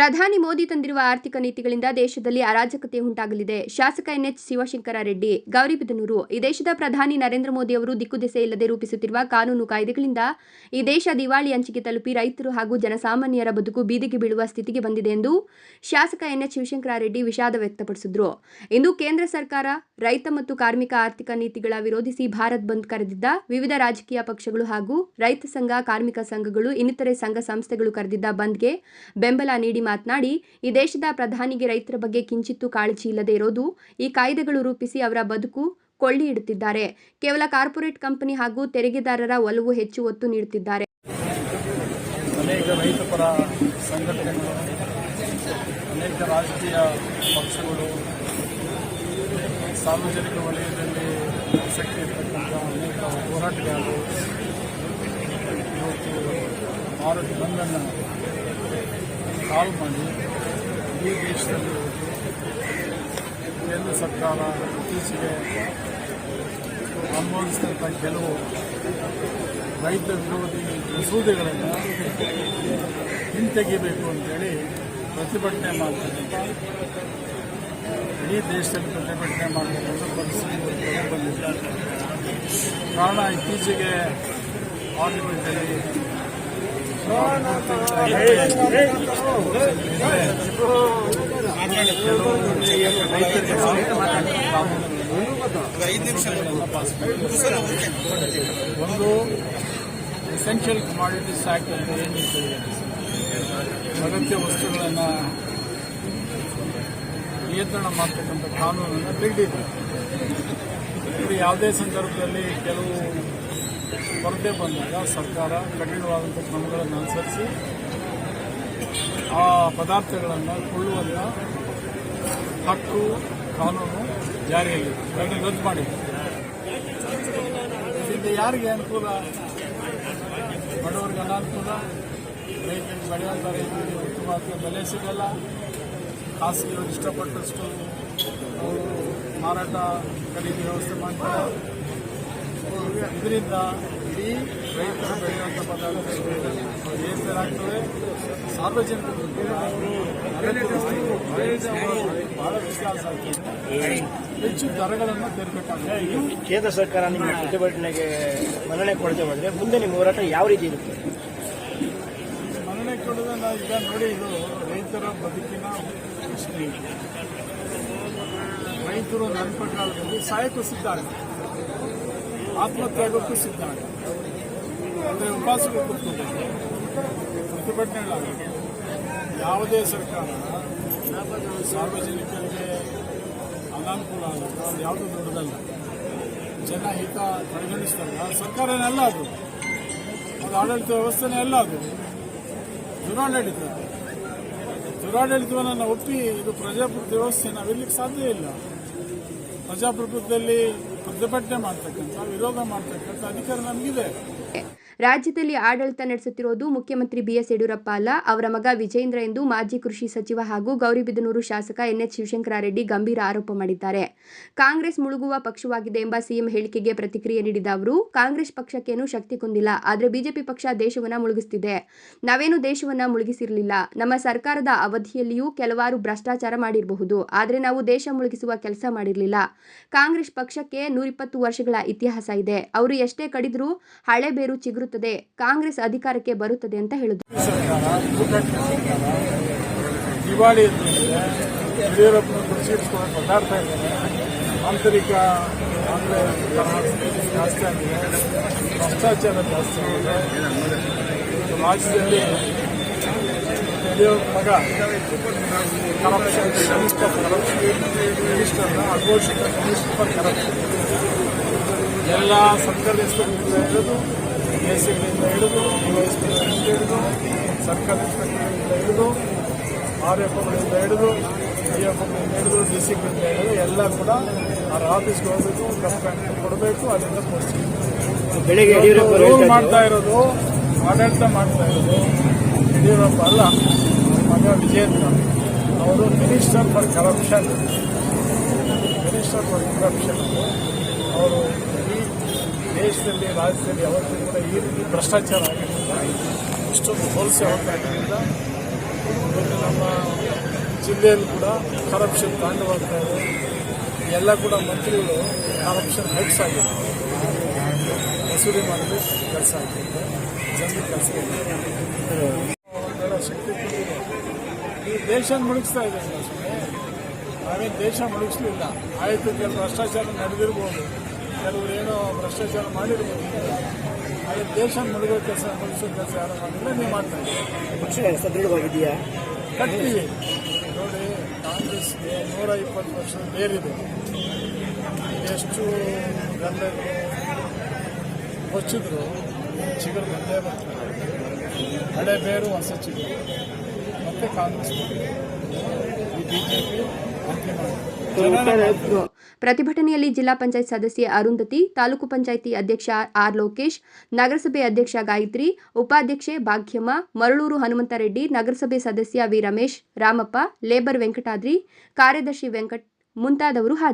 ಪ್ರಧಾನಿ ಮೋದಿ ತಂದಿರುವ ಆರ್ಥಿಕ ನೀತಿಗಳಿಂದ ದೇಶದಲ್ಲಿ ಅರಾಜಕತೆ ಉಂಟಾಗಲಿದೆ. ಶಾಸಕ ಎನ್ಎಚ್ ಶಿವಶಂಕರ ರೆಡ್ಡಿ ಗೌರಿಬಿದನೂರು ಈ ದೇಶದ ಪ್ರಧಾನಿ ನರೇಂದ್ರ ಮೋದಿ ಅವರು ದಿಕ್ಕುದೆಸೆ ಇಲ್ಲದೆ ರೂಪಿಸುತ್ತಿರುವ ಕಾನೂನು ಕಾಯ್ದೆಗಳಿಂದ ಈ ದೇಶ ದಿವಾಳಿ ಅಂಚಿಗೆ ತಲುಪಿ ರೈತರು ಹಾಗೂ ಜನಸಾಮಾನ್ಯರ ಬದುಕು ಬೀದಿಗೆ ಬೀಳುವ ಸ್ಥಿತಿಗೆ ಬಂದಿದೆ ಎಂದು ಶಾಸಕ ಎನ್ಎಚ್ ಶಿವಶಂಕರ ರೆಡ್ಡಿ ವಿಷಾದ ವ್ಯಕ್ತಪಡಿಸಿದರು. ಇಂದು ಕೇಂದ್ರ ಸರ್ಕಾರ ರೈತ ಮತ್ತು ಕಾರ್ಮಿಕ ಆರ್ಥಿಕ ನೀತಿಗಳ ವಿರೋಧಿಸಿ ಭಾರತ್ ಬಂದ್ ಕರೆದಿದ್ದ ವಿವಿಧ ರಾಜಕೀಯ ಪಕ್ಷಗಳು ಹಾಗೂ ರೈತ ಸಂಘ, ಕಾರ್ಮಿಕ ಸಂಘಗಳು ಇನ್ನಿತರೆ ಸಂಘ ಸಂಸ್ಥೆಗಳು ಕರೆದಿದ್ದ ಬಂದ್ಗೆ ಬೆಂಬಲ ನೀಡಿ ಮಾತನಾಡಿ, ಈ ದೇಶದ ಪ್ರಧಾನಿಗೆ ರೈತರ ಬಗ್ಗೆ ಕಿಂಚಿತ್ತೂ ಕಾಳಜಿ ಇಲ್ಲದೆ ಇರೋದು ಈ ಕಾಯ್ದೆಗಳು ರೂಪಿಸಿ ಅವರ ಬದುಕು ಕೊಳ್ಳಿ ಇಡುತ್ತಿದ್ದಾರೆ. ಕೇವಲ ಕಾರ್ಪೊರೇಟ್ ಕಂಪನಿ ಹಾಗೂ ತೆರಿಗೆದಾರರ ಒಲವು ಹೆಚ್ಚು ಒತ್ತು ನೀಡುತ್ತಿದ್ದಾರೆ. ಅನೇಕ ರಾಜಕೀಯ ಪಕ್ಷಗಳು ಸಾರ್ವಜನಿಕ ವಲಯದಲ್ಲಿ ಆಸಕ್ತಿ ಇರತಕ್ಕಂಥ ಅನೇಕ ಹೋರಾಟಗಾರರು ಇವತ್ತು ಭಾರತ ಬಂದನ್ನು ಕಾಲ್ ಮಾಡಿ ಇಡೀ ದೇಶದಲ್ಲಿ ಕೇಂದ್ರ ಸರ್ಕಾರ ಇತ್ತೀಚೆಗೆ ಅನುಭವಿಸಿದಂಥ ಕೆಲವು ರೈತ ವಿರೋಧಿ ಮಸೂದೆಗಳನ್ನು ಹಿಂತೆಗಿಬೇಕು ಅಂತೇಳಿ ಪ್ರತಿಭಟನೆ ಮಾಡ್ತಕ್ಕಂಥ ಇಡೀ ದೇಶದಲ್ಲಿ ಪ್ರತಿಭಟನೆ ಮಾಡ್ತಕ್ಕಂಥ ಪರಿಸ್ಥಿತಿ ಬಂದಿದ್ದಾರೆ ಬಂದಿದೆ. ಕಾರಣ ಇತ್ತೀಚೆಗೆ ಪಾರ್ಲಿಮೆಂಟಲ್ಲಿ ಕೆಲವು ರೈತರಿಗೆ ಸಂಬಂಧಪಟ್ಟಂಥ ಕಾನೂನುಗಳನ್ನು ಪಾಸ್ ಮಾಡಿದ್ದಾರೆ. ಒಂದು ಎಸೆನ್ಷಿಯಲ್ ಕಮಾಡಿಟೀಸ್ ಆಕ್ಟ್ ಅಂತ ಏನಿದೆ? ಅಗತ್ಯ ವಸ್ತುಗಳನ್ನು ನಿಯಂತ್ರಣ ಮಾಡ್ತಕ್ಕಂಥ ಕಾನೂನನ್ನು ತೆಗೆದಿದೆ ಇದು ಯಾವುದೇ ಸಂದರ್ಭದಲ್ಲಿ ಕೆಲವು ಕೊರತೆ ಬಂದಾಗ ಸರ್ಕಾರ ಕಠಿಣವಾದಂಥ ಕ್ರಮಗಳನ್ನು ಅನುಸರಿಸಿ ಆ ಪದಾರ್ಥಗಳನ್ನು ಕೊಳ್ಳುವಂಥ ಹಕ್ಕು, ಕಾನೂನು ಜಾರಿಯಲ್ಲಿದೆ. ಅದನ್ನು ರದ್ದು ಮಾಡಿದೆ ಇದರಿಂದ ಯಾರಿಗೆ ಅನುಕೂಲ? ಬಡವರಿಗೆ ಅನಾನುಕೂಲ. ರೈತರಿಗೆ ಬೆಳೆಯುವಂಥ ರೈತರಿಗೆ ಉತ್ತಮ ಬೆಲೆ ಸಿಗಲ್ಲ. ಖಾಸಗಿಯವರು ಇಷ್ಟಪಟ್ಟಷ್ಟು ಅವರು ಮಾರಾಟ ಖರೀದಿ ವ್ಯವಸ್ಥೆ ಮಾಡ್ತಾರೆ. ಇದರಿಂದ ಇಡೀ ರೈತರು ಬೆಳೆಯುವಂಥ ಪದಾರ್ಥಗಳು ಏರ್ಪೇರಾಗ್ತವೆ ಸಾರ್ವಜನಿಕರು ಬಹಳ ವಿಶ್ವಾಸ ಆಗ್ತದೆ ಹೆಚ್ಚು ದರಗಳನ್ನು ತೆರಬೇಕಾಗ್ತದೆ ಕೇಂದ್ರ ಸರ್ಕಾರ ನಿಮ್ಮ ಪ್ರತಿಭಟನೆಗೆ ಮನ್ನಣೆ ಕೊಡದೆ ಹೋದ್ರೆ ಮುಂದೆ ನಿಮ್ಮ ಹೋರಾಟ ಯಾವ ರೀತಿ ಇರುತ್ತೆ? ಮನ್ನಣೆ ಕೊಡೋದನ್ನ ಈಗ ನೋಡಿ ಇದು ರೈತರ ಬದುಕಿನ ಪ್ರಶ್ನೆ. ರೈತರು ನನ್ನ ಪ್ರಕಾರದಲ್ಲಿ ಸಾಯಕ್ಕೂ ಸಿದ್ಧ ಆತ್ಮಹತ್ಯೆ ಆಗೋಕ್ಕೂ ಸಿದ್ಧ ಅಂದರೆ ಉಪವಾಸಗಳು ಕೂತ್ಕೋಬೇಕು ಪ್ರತಿಭಟನೆಗಳಾಗಬೇಕು ಯಾವುದೇ ಸರ್ಕಾರ ಸಾರ್ವಜನಿಕರಿಗೆ ಅನಾನುಕೂಲ ಆದಾಗ ಅದು ಯಾವುದೂ ದೊಡ್ಡದಲ್ಲ. ಜನ ಹಿತ ಪರಿಗಣಿಸಿದಾಗ ಸರ್ಕಾರನೆಲ್ಲ ಅದು. ಅದು ಆಡಳಿತ ವ್ಯವಸ್ಥೆನೇ ಅಲ್ಲ ಅದು. ದುರಾಡಳಿತ. ದುರಾಡಳಿತವನ್ನು ಒಪ್ಪಿ ಇದು ಪ್ರಜಾಪ್ರಭುತ್ವ ವ್ಯವಸ್ಥೆ ನಾವಿರ್ಲಿಕ್ಕೆ ಸಾಧ್ಯ ಇಲ್ಲ. ಪ್ರಜಾಪ್ರಭುತ್ವದಲ್ಲಿ ಪ್ರತಿಭಟನೆ ಮಾಡ್ತಕ್ಕಂಥ ವಿರೋಧ ಮಾಡ್ತಕ್ಕಂಥ ಅಧಿಕಾರ ನಮಗಿದೆ ರಾಜ್ಯದಲ್ಲಿ ಆಡಳಿತ ನಡೆಸುತ್ತಿರುವುದು ಮುಖ್ಯಮಂತ್ರಿ ಬಿಎಸ್ ಯಡಿಯೂರಪ್ಪ ಅಲ್ಲ, ಅವರ ಮಗ ವಿಜೇಂದ್ರ ಎಂದು ಮಾಜಿ ಕೃಷಿ ಸಚಿವ ಹಾಗೂ ಗೌರಿಬಿದನೂರು ಶಾಸಕ ಎನ್ಎಚ್ ಶಿವಶಂಕರಾರೆಡ್ಡಿ ಗಂಭೀರ ಆರೋಪ ಮಾಡಿದ್ದಾರೆ. ಕಾಂಗ್ರೆಸ್ ಮುಳುಗುವ ಪಕ್ಷವಾಗಿದೆ ಎಂಬ ಸಿಎಂ ಹೇಳಿಕೆಗೆ ಪ್ರತಿಕ್ರಿಯೆ ನೀಡಿದ ಅವರು, ಕಾಂಗ್ರೆಸ್ ಪಕ್ಷಕ್ಕೇನು ಶಕ್ತಿ ಕುಂದಿಲ್ಲ, ಆದರೆ ಬಿಜೆಪಿ ಪಕ್ಷ ದೇಶವನ್ನ ಮುಳುಗಿಸುತ್ತಿದೆ ನಾವೇನು ದೇಶವನ್ನ ಮುಳುಗಿಸಿರಲಿಲ್ಲ, ನಮ್ಮ ಸರ್ಕಾರದ ಅವಧಿಯಲ್ಲಿಯೂ ಕೆಲವಾರು ಭ್ರಷ್ಟಾಚಾರ ಮಾಡಿರಬಹುದು, ಆದರೆ ನಾವು ದೇಶ ಮುಳುಗಿಸುವ ಕೆಲಸ ಮಾಡಿರಲಿಲ್ಲ. ಕಾಂಗ್ರೆಸ್ ಪಕ್ಷಕ್ಕೆ ನೂರಿಪ್ಪತ್ತು ವರ್ಷಗಳ ಇತಿಹಾಸ ಇದೆ. ಅವರು ಎಷ್ಟೇ ಕಡಿದ್ರೂ ಹಳೆ ಬೇರು ಚಿಗುರುತ್ತದೆ, ಕಾಂಗ್ರೆಸ್ ಅಧಿಕಾರಕ್ಕೆ ಬರುತ್ತದೆ ಅಂತ ಹೇಳಿದರು ಆಂತರಿಕ ಅಂದರೆ ಜಾಸ್ತಿ ಆಗಿದೆ. ಭ್ರಷ್ಟಾಚಾರ ಜಾಸ್ತಿ ಆಗಿದೆ. ರಾಜ್ಯದಲ್ಲಿ ಯಡಿಯೂರಪ್ಪ ಮಗ ಕರಪ್ಷನ್ ಕನಿಷ್ಠ ಕರಪ್ಷನ್ ಅಘೋಷಿತ, ಕನಿಷ್ಠ ಕರಪ್ಷನ್ ಎಲ್ಲ ಸರ್ಕಾರಿ ಇನ್ಸ್ಪೆಕ್ಟರ್ಗಳಿಂದ ಹಿಡಿದು ಎ ಸಿಗಳಿಂದ ಹಿಡಿದು ಡಿವೈಸ್ಗಳಿಂದ ಹಿಡಿದು ಸರ್ಕಾರಿ ಇನ್ಸ್ಪೆಕ್ಟರ್ಗಳಿಂದ ಹಿಡಿದು ಆರ್ ಎಫ್ ಗಳಿಂದ ಹಿಡಿದು ಡಿ ಎಫ್ ಗಳಿಂದ ಹಿಡಿದು ಡಿ ಸಿಗಳಿಂದ ಹಿಡಿದು ಎಲ್ಲ ಕೂಡ ಅವ್ರ ಆಫೀಸ್ಗೆ ಹೋಗಬೇಕು ಕಂಪ್ಲೇಂಟ್ ಕೊಡಬೇಕು ಅದರಿಂದ ರೂಲ್ ಮಾಡ್ತಾ ಇರೋದು ಆಡಳಿತ ಮಾಡ್ತಾ ಇರೋದು ಯಡಿಯೂರಪ್ಪ ಅಲ್ಲ ಮಗ ವಿಜೇಂದ್ರ ಅವರು minister for corruption. Minister for corruption. ಅವರು ದೇಶದಲ್ಲಿ, ರಾಜ್ಯದಲ್ಲಿ ಯಾವತ್ತೂ ಕೂಡ ಈ ರೀತಿ ಭ್ರಷ್ಟಾಚಾರ ಆಗಿರೋದಿಲ್ಲ ಇಷ್ಟೊಂದು ಹೋಲಿಸಿ ಹೋಗ್ತಾ ಒಂದು ನಮ್ಮ ಜಿಲ್ಲೆಯಲ್ಲಿ ಕೂಡ ಕರಪ್ಷನ್ ತಾಂಡವಾಗ್ತಾ ಇದೆ. ಎಲ್ಲ ಕೂಡ ಮಂತ್ರಿಗಳು ಕರಪ್ಷನ್ ಹೈಟ್ಸ್ ಆಗಿದೆ ವಸೂಲಿ ಮಾಡಲು ಕೆಲಸ ಆಗ್ತಿದೆ. ಜನರಿಗೆ ಕೆಲಸ ಶಕ್ತಿ ಈ ದೇಶ ಮುಳುಗಿಸ್ತಾ ಇದೆ ನಾವೇನು ದೇಶ ಮುಳುಗಿಸ್ಲಿಲ್ಲ. ಆಯಿತು ಕೆಲವು ಭ್ರಷ್ಟಾಚಾರ ನಡೆದಿರ್ಬೋದು. ಕೆಲವರು ಏನೋ ಭ್ರಷ್ಟಾಚಾರ ಮಾಡಿರ್ಬೋದು ಆದರೆ ದೇಶ ಮುಳುಗೋ ಕೆಲಸ ಮುಗಿಸೋ ಕೆಲಸ ಯಾರು ಮಾಡಿಲ್ಲ ನೀವು ಮಾಡ್ತಾ ಇದ್ದೀರಿ. ಪಕ್ಷ ಸದೃಢವಾಗಿದೆಯಾ? ಕಟ್ಟಿ. ನೋಡಿ ಕಾಂಗ್ರೆಸ್ಗೆ ನೂರ ಇಪ್ಪತ್ತು ವರ್ಷ ಬೇರಿದೆ. ಎಷ್ಟು ಗಂಧಗಳು ಹೊಚ್ಚಿದ್ರು ಚಿಗುರು ಬಂದೇ ಬರ್ತದೆ ಹಳೆ ಬೇರು ಹೊಸ ಚಿಗುರು. ಮತ್ತೆ ಕಾಂಗ್ರೆಸ್. ಈ ಜನ ಪ್ರತಿಭಟನೆಯಲ್ಲಿ ಜಿಲ್ಲಾ ಪಂಚಾಯತ್ ಸದಸ್ಯೆ ಅರುಂಧತಿ ತಾಲೂಕು ಪಂಚಾಯಿತಿ ಅಧ್ಯಕ್ಷ ಆರ್ ಲೋಕೇಶ್, ನಗರಸಭೆ ಅಧ್ಯಕ್ಷ ಗಾಯತ್ರಿ, ಉಪಾಧ್ಯಕ್ಷೆ ಭಾಗ್ಯಮ್ಮ, ಮರಳೂರು ಹನುಮಂತರೆಡ್ಡಿ, ನಗರಸಭೆ ಸದಸ್ಯ ವಿ ರಮೇಶ್, ರಾಮಪ್ಪ, ಲೇಬರ್ ವೆಂಕಟಾದ್ರಿ, ಕಾರ್ಯದರ್ಶಿ ವೆಂಕಟ್ ಮುಂತಾದವರು ಹಾಜರು